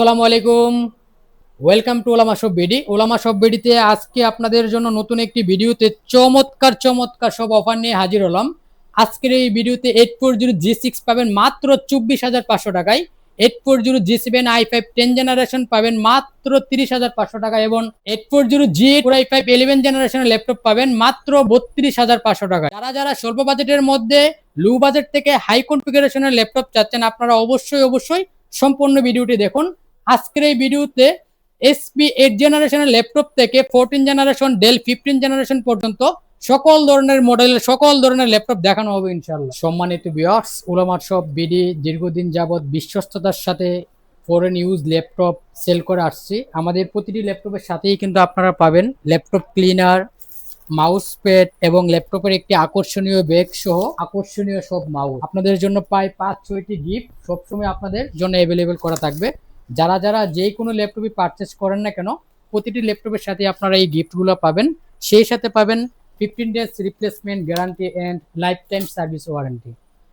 আসসালামু আলাইকুম। Welcome to ওলামা সব বিডি ওলামা সব বিডিতে আজকে আপনাদের জন্য নতুন একটি ভিডিওতে চমৎকার চমৎকার সব অফার নিয়ে হাজির হলাম। আজকের এই ভিডিওতে eight four zero G six পাবেন মাত্র চব্বিশ হাজার পাঁচশো টাকায়। Eight four zero G seven I five ten generation পাবেন মাত্র তিরিশ হাজার পাঁচশো টাকা এবং eight four zero G four I five eleven জেনারেশনের ল্যাপটপ পাবেন মাত্র বত্রিশ হাজার পাঁচশো টাকা যারা যারা স্বল্প বাজেটের মধ্যে লো বাজেট থেকে হাই কনফিগারেশনের ল্যাপটপ চাচ্ছেন, আপনারা অবশ্যই অবশ্যই সম্পূর্ণ ভিডিওটি দেখুন। আজকের এই ভিডিওতে এসপি এইট জেনারেশনের ল্যাপটপ থেকে fourteen generation Dell fifteen generation পর্যন্ত সকল ধরনের মডেলের সকল ধরনের ল্যাপটপ দেখানো হবে ইনশাল্লাহ সম্মানিত বিয়ার্স উলামার সব বিডি দীর্ঘদিন যাবৎ বিশ্বস্ততার সাথে ফরেন ইউজ ল্যাপটপ সেল করে আসছি। আমাদের প্রতিটি ল্যাপটপের সাথেই কিন্তু আপনারা পাবেন ল্যাপটপ ক্লিনার মাউস প্যাড এবং ল্যাপটপের একটি আকর্ষণীয় ব্যাগ সহ আকর্ষণীয় সব মাউস আপনাদের জন্য প্রায় পাঁচ ছয়টি গিফট সবসময় আপনাদের জন্য অ্যাভেলেবেল করা থাকবে। যারা যারা যে কোনো ল্যাপটপই পারচেস করেন না কেন, প্রতিটি ল্যাপটপের সাথে আপনারা এই গিফটগুলো পাবেন। সেই সাথে পাবেন fifteen days replacement guarantee and life time service warranty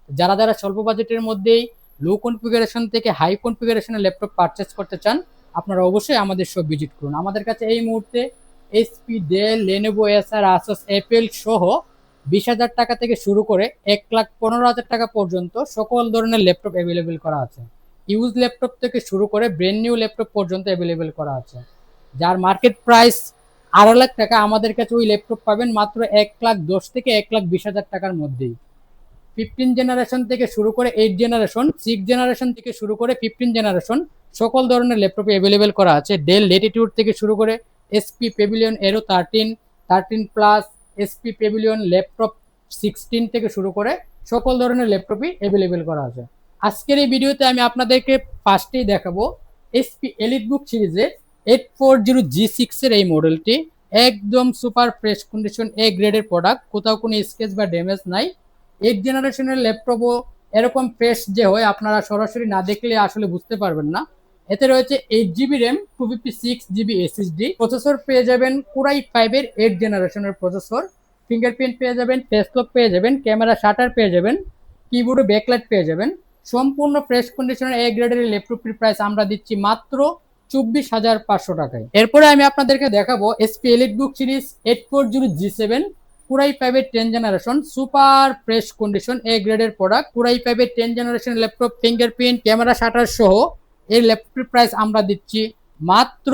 যারা যারা স্বল্প বাজেটের মধ্যেই লো কনফিগারেশন থেকে হাই কনফিগারেশনের ল্যাপটপ পারচেস করতে চান, আপনারা অবশ্যই আমাদের সব ভিজিট করুন। আমাদের কাছে এই মুহূর্তে HP Dell Lenovo Acer Asus Apple সহ বিশ হাজার টাকা থেকে শুরু করে এক লাখ পনেরো হাজার টাকা পর্যন্ত সকল ধরনের ল্যাপটপ অ্যাভেলেবেল করা আছে। ইউজ ল্যাপটপ থেকে শুরু করে ব্র্যান্ড নিউ ল্যাপটপ পর্যন্ত অ্যাভেলেবেল করা আছে। যার মার্কেট প্রাইস আড়াই লাখ টাকা, আমাদের কাছে ওই ল্যাপটপ পাবেন মাত্র এক লাখ দশ থেকে এক লাখ বিশ হাজার টাকার মধ্যেই। ফিফটিন জেনারেশন থেকে শুরু করে এইট জেনারেশন সিক্স জেনারেশন থেকে শুরু করে ফিফটিন জেনারেশন সকল ধরনের ল্যাপটপে অ্যাভেলেবেল করা আছে। ডেল লেটিটিউড থেকে শুরু করে HP Pavilion Aero thirteen thirteen plus HP Pavilion laptop sixteen থেকে শুরু করে সকল ধরনের ল্যাপটপই অ্যাভেলেবেল করা আছে। আজকের এই ভিডিওতে আমি আপনাদেরকে ফার্স্টেই দেখাবো এসপি এলিট বুক সিরিজের এইট ফোর জিরো জি সিক্সের এই মডেলটি একদম সুপার ফ্রেশ কন্ডিশন এ গ্রেডের প্রোডাক্ট কোথাও কোনো স্কেচ বা ড্যামেজ নাই। এইট জেনারেশনের ল্যাপটপও এরকম ফ্রেশ যে হয়, আপনারা সরাসরি না দেখলে আসলে বুঝতে পারবেন না। এতে রয়েছে eight GB RAM two fifty six GB SSD processor পেয়ে যাবেন কুরাই ফাইভের এইট জেনারেশনের প্রসেসর ফিঙ্গারপ্রিন্ট পেয়ে যাবেন টেস্টলক পেয়ে যাবেন ক্যামেরা শাটার পেয়ে যাবেন কিবোর্ডে ব্যাকলাইট পেয়ে যাবেন। সম্পূর্ণ ফ্রেশ কন্ডিশনের এ গ্রেডের ল্যাপটপটির প্রাইস আমরা দিচ্ছি মাত্র চব্বিশ হাজার পাঁচশো টাকায়। এরপরে আমি আপনাদেরকে দেখাবো HP Elite Book series eight four zero G seven core i ফাইভের ten generation super fresh condition A গ্রেডের প্রোডাক্ট কুরাই ফাইভের ten generation laptop fingerprint camera shutter সহ এই ল্যাপটপের প্রাইস আমরা দিচ্ছি মাত্র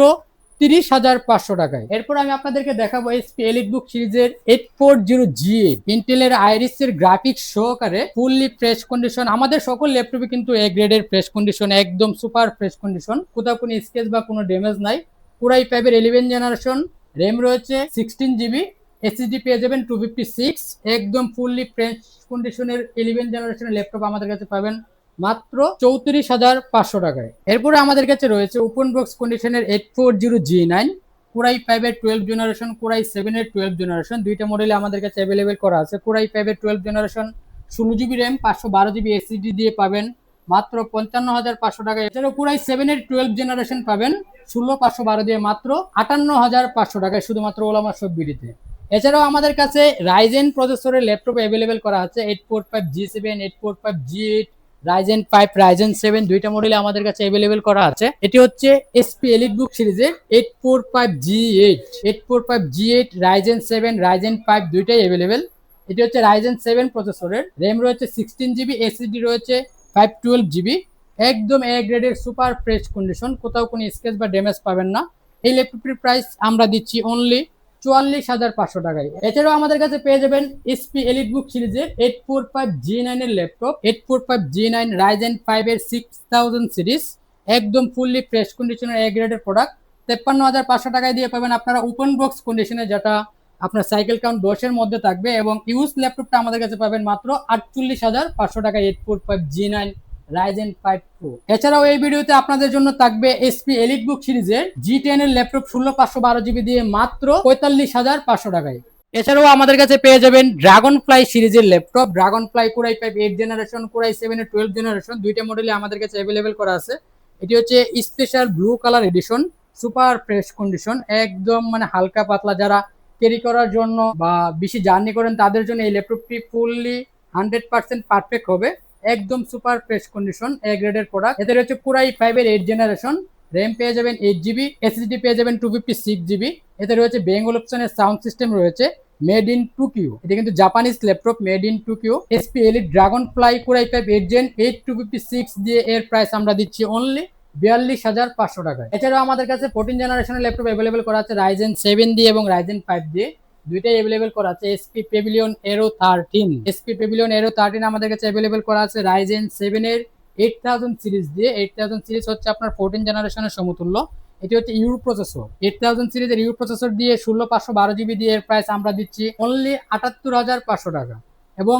তিরিশ হাজার পাঁচশো টাকায়। এরপর আমি আপনাদেরকে দেখাবো এসপি এলিট বুক সিরিজের এইট ফোর জিরো জি ইন্টেলের আইরিস এর গ্রাফিক্স সহকারে ফুললি ফ্রেশ কন্ডিশন আমাদের সকল ল্যাপটপে কিন্তু এ গ্রেডের ফ্রেশ কন্ডিশন একদম সুপার ফ্রেশ কন্ডিশন কোথাও কোনো স্কেচ বা কোনো ড্যামেজ নাই। পুরাই ফাইভের ইলেভেন জেনারেশন র্যাম রয়েছে সিক্সটিন জিবি এসএসডি পেয়ে যাবেন টু ফিফটি সিক্স একদম ফুললি ফ্রেশ কন্ডিশনের ইলেভেন জেনারেশনের ল্যাপটপ আমাদের কাছে পাবেন। মাত্র চৌত্রিশ হাজার পাঁচশো টাকায়। এরপরে আমাদের কাছে রয়েছে ওপেন বক্স কন্ডিশনের eight four zero G nine core i ফাইভের টুয়েলভ জেনারেশন কোরাই সেভেনের টুয়েলভ জেনারেশন দুইটা মডেলে আমাদের কাছে অ্যাভেলেবেল করা আছে। কোরাই ফাইভের টুয়েলভ জেনারেশন ষোলো জিবি র্যাম পাঁচশো বারো জিবি এসিডি দিয়ে পাবেন, মাত্র পঞ্চান্ন হাজার পাঁচশো টাকা এছাড়াও কোরাই সেভেনের টুয়েলভ জেনারেশন পাবেন, ষোলো পাঁচশো বারো দিয়ে মাত্র আটান্ন হাজার পাঁচশো টাকায়, শুধুমাত্র ওলামা সব বিডিতে। এছাড়াও আমাদের কাছে রাইজেন প্রসেসরের ল্যাপটপ অ্যাভেলেবেল করা আছে eight four five G seven eight four five G eight Ryzen five Ryzen seven দুইটা মডেলে আমাদের কাছে অ্যাভেলেবেল করা আছে। এটি হচ্ছে এসপি এলিট বুক সিরিজের eight four five G eight eight four five G eight Ryzen seven Ryzen five দুইটাই অ্যাভেলেবেল এটি হচ্ছে রাইজেন সেভেন প্রসেসরের র্যাম রয়েছে সিক্সটিন জিবি এসিডি রয়েছে ফাইভ টুয়েলভ জিবি একদম এ গ্রেডের সুপার ফ্রেশ কন্ডিশন কোথাও কোনো স্কেচ বা ড্যামেজ পাবেন না। এই ল্যাপটপটির প্রাইস আমরা দিচ্ছি অনলি চুয়াল্লিশ হাজার পাঁচশো টাকায়। এছাড়াও আমাদের কাছে পেয়ে যাবেন এসপি এলিট বুক সিরিজের এইট ফোর ফাইভ জি নাইনের laptop eight four five G nine Ryzen ফাইভের সিক্স থাউজেন্ড সিরিজ একদম ফুললি ফ্রেশ কন্ডিশনের এ গ্রেডের প্রোডাক্ট তেপ্পান্ন হাজার পাঁচশো টাকায় দিয়ে পাবেন আপনারা ওপেন বক্স কন্ডিশনে যেটা আপনার সাইকেল কাউন্ট দশের মধ্যে থাকবে এবং ইউজ ল্যাপটপটা আমাদের কাছে পাবেন মাত্র আটচল্লিশ হাজার পাঁচশো টাকায় eight four five G nine Ryzen five pro এছাড়াও এই ভিডিওতে আপনাদের জন্য থাকবে এসপি এলিট বুক সিরিজের জি টেন এর ল্যাপটপ ষোলো পাঁচশো বারো জিবি দিয়ে মাত্র পঁয়তাল্লিশ হাজার পাঁচশো টাকায়। এছাড়াও আমাদের কাছে পেয়ে যাবেন ড্রাগন ফ্লাই সিরিজের laptop. Dragon fly core i five eight generation core i seven এর টুয়েলভ জেনারেশন দুইটা মডেলে আমাদের কাছে অ্যাভেলেবেল করা আছে। এটি হচ্ছে special blue colour edition super fresh condition একদম মানে হালকা পাতলা। যারা ক্যারি করার জন্য বা বেশি জার্নি করেন, তাদের জন্য এই ল্যাপটপটি ফুললি হান্ড্রেড পার্সেন্ট পারফেক্ট হবে। একদম সুপার ফ্রেশ কন্ডিশন এ গ্রেডের প্রোডাক্ট এতে রয়েছে পুরাই ফাইভের এইট জেনারেশন র্যাম পেয়ে যাবেন এইট জিবি এসএসডি পেয়ে যাবেন টু ফিফটি সিক্স জিবি এতে রয়েছে বেঙ্গল অপশনের সাউন্ড সিস্টেম রয়েছে মেড ইন টুকিও এটা কিন্তু Japanese laptop made in Tokyo HP Elite Dragon Fly core i five eight gen eight two fifty six দিয়ে এর প্রাইস আমরা দিচ্ছি অনলি বিয়াল্লিশ হাজার পাঁচশো টাকায়। এছাড়াও আমাদের কাছে ফোর্টিন জেনারেশনের ল্যাপটপ অ্যাভেলেবেল করা আছে রাইজেন সেভেন দিয়ে এবং রাইজেন ফাইভ দিয়ে। দুইটাই অ্যাভেলেবেল করা আছে HP Pavilion Aero thirteen HP Pavilion Aero thirteen আমাদের কাছে অ্যাভেলেবেল করা আছে রাইজেন সেভেন এর এইট থাউজেন্ড সিরিজ দিয়ে। এইট থাউজেন্ড সিরিজ হচ্ছে আপনার ফোরটিন জেনারেশনের সমতুল্য। এটি হচ্ছে ইউ প্রসেসর এইট থাউজেন্ড সিরিজের ইউ প্রসেসর দিয়ে ষোলো, পাঁচশো, বারো জিবি দিয়ে এর প্রাইস আমরা দিচ্ছি অনলি আটাত্তর হাজার পাঁচশো টাকা। এবং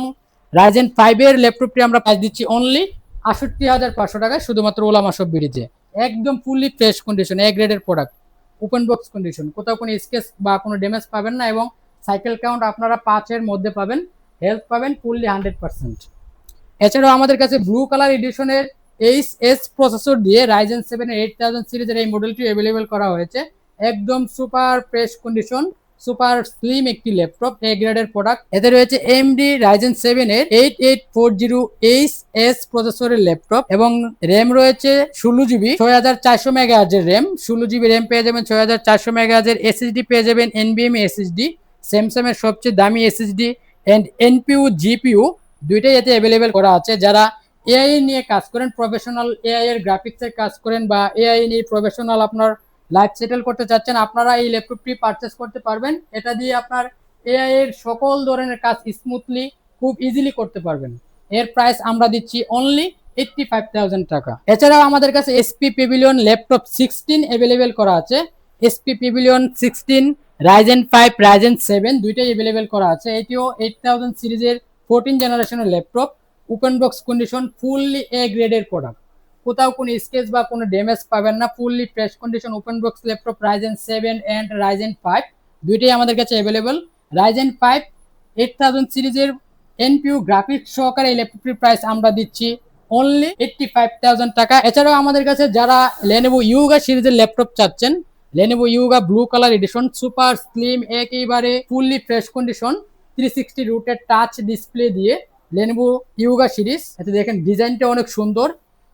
রাইজেন ফাইভের ল্যাপটপটি আমরা প্রাইস দিচ্ছি অনলি আষট্টি হাজার পাঁচশো টাকায়, শুধুমাত্র ওলা মাসব বিড়িতে একদম ফুললি ফ্রেশ কন্ডিশন এ গ্রেডের প্রোডাক্ট ওপেন বক্স কন্ডিশন কোথাও কোনো স্কেচ বা কোনো ড্যামেজ পাবেন না এবং সাইকেল কাউন্ট আপনারা পাঁচের মধ্যে পাবেন হেলথ পাবেন ফুললি হান্ড্রেড পার্সেন্ট এছাড়াও আমাদের কাছে ব্লু কালার এডিশনের এইচ এস প্রসেসর দিয়ে রাইজেন সেভেন এইট থাউজেন্ড সিরিজের এই মডেলটি অ্যাভেলেবেল করা হয়েছে। একদম super fresh condition super slim একটি ল্যাপটপ এ গ্রেডের প্রোডাক্ট এতে রয়েছে এমডি রাইজেন সেভেন এর eight eight four zero H S প্রসেসরের ল্যাপটপ এবং র্যাম রয়েছে ষোলো জিবি ছয় হাজার চারশো মেগাহাজের র্যাম ষোলো জিবি র্যাম পেয়ে যাবেন, ছয় হাজার চারশো মেগাহাজের এসএসডি পেয়ে যাবেন এনবিএম এসএসডি স্যামসাংয়ের সবচেয়ে দামি এসএসডি অ্যান্ড এনপিউ জিপিউ দুইটাই এতে অ্যাভেলেবেল করা আছে। যারা এআই নিয়ে কাজ করেন প্রফেশনাল এআই এর গ্রাফিক্সের কাজ করেন বা এআই নিয়ে প্রফেশনাল আপনার লাইফ সেটেল করতে চাচ্ছেন, আপনারা এই ল্যাপটপটি পারচেস করতে পারবেন। এটা দিয়ে আপনার এআই এর সকল ধরনের কাজ স্মুথলি খুব ইজিলি করতে পারবেন। এর প্রাইস আমরা দিচ্ছি অনলি এইটটি ফাইভ থাউজেন্ড টাকা। এছাড়াও আমাদের কাছে HP Pavilion laptop sixteen available করা আছে। HP Pavilion sixteen Ryzen five Ryzen seven দুইটাই অ্যাভেলেবেল করা আছে। এটিও এইট থাউজেন্ড সিরিজের ফোরটিন জেনারেশনের laptop open box condition fully A গ্রেডের প্রোডাক্ট কোথাও কোনো স্কেচ বা কোনো ড্যামেজ পাবেন না fully fresh condition open box laptop Ryzen seven and Ryzen five দুইটাই আমাদের কাছে available Ryzen five eight thousand সিরিজের এনপিউ গ্রাফিক্স সহকারে এই ল্যাপটপটির প্রাইস আমরা দিচ্ছি অনলি এইটটি ফাইভ থাউজেন্ড টাকা। এছাড়াও আমাদের কাছে যারা লেনেভো ইউগা সিরিজের ল্যাপটপ চাচ্ছেন Lenovo Yoga blue colour edition super slim একেবারে fully fresh condition three sixty রুটের টাচ ডিসপ্লে দিয়ে লেনেভো ইউগা সিরিজ এতে দেখেন ডিজাইনটা অনেক সুন্দর।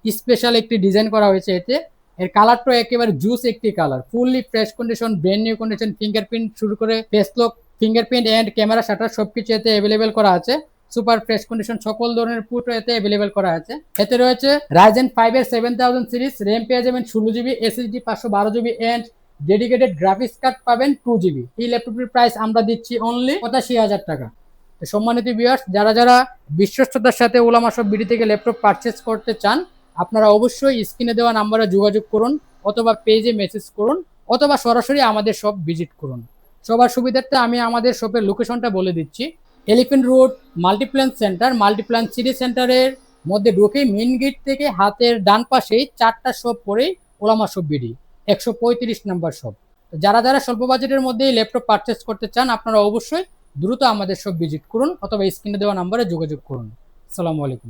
স্পেশাল একটি ডিজাইন করা হয়েছে এতে। এর কালারটা একেবারে জুস একটি colour. Fully fresh condition brand new condition fingerprint শুরু করে face lock fingerprint and camera shutter সবকিছু এতে অ্যাভেলেবেল করা আছে। সুপার ফ্রেশ কন্ডিশন সকল ধরনের পুটো এতে অ্যাভেলেবেল করা আছে। এতে রয়েছে রাইজেন ফাইভ এর সেভেন থাউজেন্ড সিরিজ র্যাম পেয়ে যাবেন ষোলো জিবি এসএসডি পাঁচশো বারো GB and dedicated graphics card পাবেন টু জিবি এই ল্যাপটপটির প্রাইস আমরা দিচ্ছি অনলি পঁচাশি হাজার টাকা। সম্মানিত ভিউয়ার্স যারা যারা বিশ্বস্ততার সাথে ওলামা সব বিডি থেকে ল্যাপটপ পারচেস করতে চান আপনারা অবশ্যই স্ক্রিনে দেওয়া নাম্বারে যোগাযোগ করুন অথবা পেজে মেসেজ করুন অথবা সরাসরি আমাদের শপ ভিজিট করুন। সবার সুবিধার্থে আমি আমাদের শপের লোকেশনটা বলে দিচ্ছি। Elephant Road Multiplan Center Multiplan City সেন্টারের মধ্যে ঢুকে মেন গেট থেকে হাতের ডান পাশেই চারটা শপ পরেই ওলামা শপ বিডি একশো পঁয়ত্রিশ নাম্বার শপ যারা যারা স্বল্প বাজেটের মধ্যে এই ল্যাপটপ পারচেস করতে চান, আপনারা অবশ্যই দ্রুত আমাদের সব ভিজিট করুন অথবা স্ক্রিনে দেওয়া নাম্বারে যোগাযোগ করুন। আসসালামু আলাইকুম।